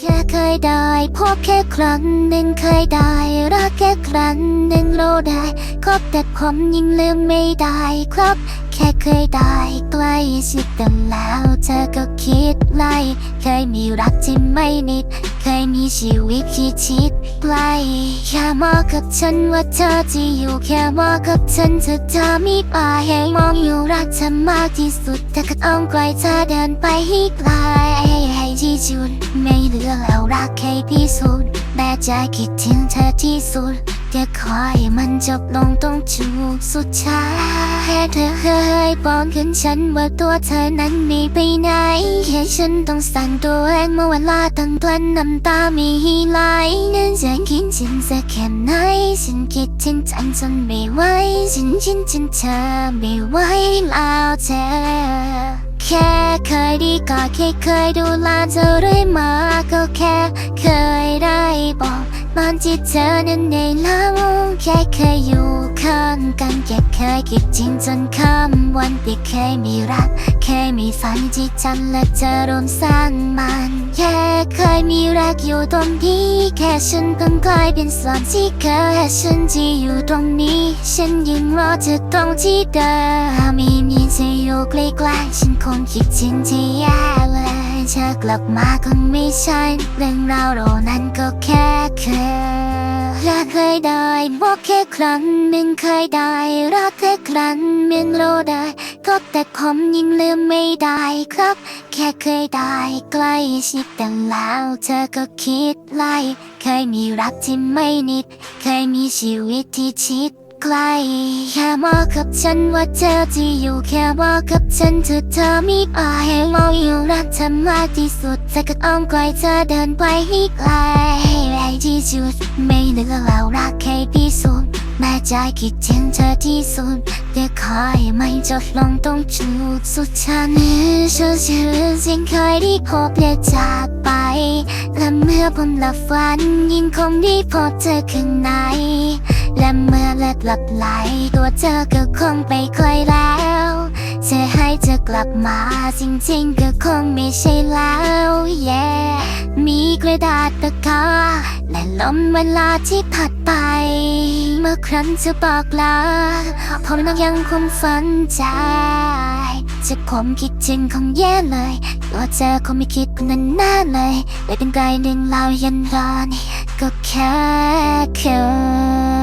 แค่เคยได้พบแค่ครั้งหนึ่งเคยได้รักแค่ครั้งหนึ่งรู้ได้คบแต่ผมยังลืมไม่ได้ครับ แค่เคยได้ใกล้ชิดกันแล้ว เธอก็คิดไล่เคยมีรักที่ไม่นิด เคยมีชีวิตที่ชิดไกลแค่มองกับฉันว่าเธอจะอยู่แค่มองกับฉันเธอจะมีป่าให้มองอยู่รักเธอมากที่สุดแต่ก็ต้องไกลเธอเดินไปให้ไกล ที่สุดไม่เหลือแล้วรักแค่พิสูจน์แม้ใจคิดถึงเธอที่สุดจะคอยมันจบลงตรงจูบสุดท้ายให้เธอเคยบอกขึ้นฉันว่าตัวเธอนั้นหนีไปไหนแค่ฉันต้องสั่งตัวเองเมื่อเวลาตั้งกลั้นน้ำตามีไหลนั้นจะคิดฉันสักแค่ไหนฉันคิดถึงจันจนไม่ไหวฉันชินจนเธอไม่ไหวแล้วเธอ แค่เคยดีก็แค่เคยดูแลเธอเรื่อยมาก็แค่เคยได้บอกตอนที่เธอนั้นในหลังแค่เคยอยู่ ข้างกันแค่เคยคิดจริงจนคำวันที่เคยมีรัก เคยมีฝันที่ฉันและเธอรวมสร้างมันแค่เคยมีรักอยู่ตรงนี้แค่ฉันเพิ่งกลายเป็นส่วนที่เคยให้ฉันที่อยู่ตรงนี้ ฉันยังรอเธอตรงที่เดิมมีมีเธออยู่ใกล้ๆฉันคงคิดถึงที่แย่เลยเธอกลับมาคงไม่ใช่เรื่องราวเรานั้นก็แค่ เคยและเคยได้บอกแค่ครั้งหนึ่งเคยได้ รักแค่ครั้งหนึ่งเราได้ก็แต่ผมยังลืมไม่ได้ครับ แค่เคยได้ใกล้ชิดกันแล้วเธอก็คิดไล่เคยมีรักที่ไม่นิด เคยมีชีวิตที่ชิดไกลแค่บอกกับฉันว่าเธอที่อยู่แค่บอกกับฉันเธอเธอมีป่าให้มองอยู่รักเธอมากที่สุดแต่ก็ต้องไกลเธอเดินไปให้ไกลให้ที่ สุดไม่เหลือแล้วรักแค่พิสูจน์แม้ใจคิดถึงเธอที่สุดแต่คอยไม่จบลงตรงจุดสุดท้ายฉันชื่อสิ่งเคยได้พบและจากไปและเมื่อผมหลับฝันยิ่งคงได้พบเธอข้างในและเมื่อเลิกหลับไหลตัวเธอก็คงไปไกลแล้วจะให้เธอกลับมาจริงๆก็คงไม่ใช่แล้ว yeah ระดาษตะกร้าและลมเวลาที่ผ่านไป เมื่อครั้งจะบอกลาผมต้องยังคงฝันใจ จะผมคิดถึงคงแย่เลยตัวเจอคงไม่คิดคนนั้นแน่เลยไม่เป็นไรหนึ่งเรายันรอนก็แค่เธอ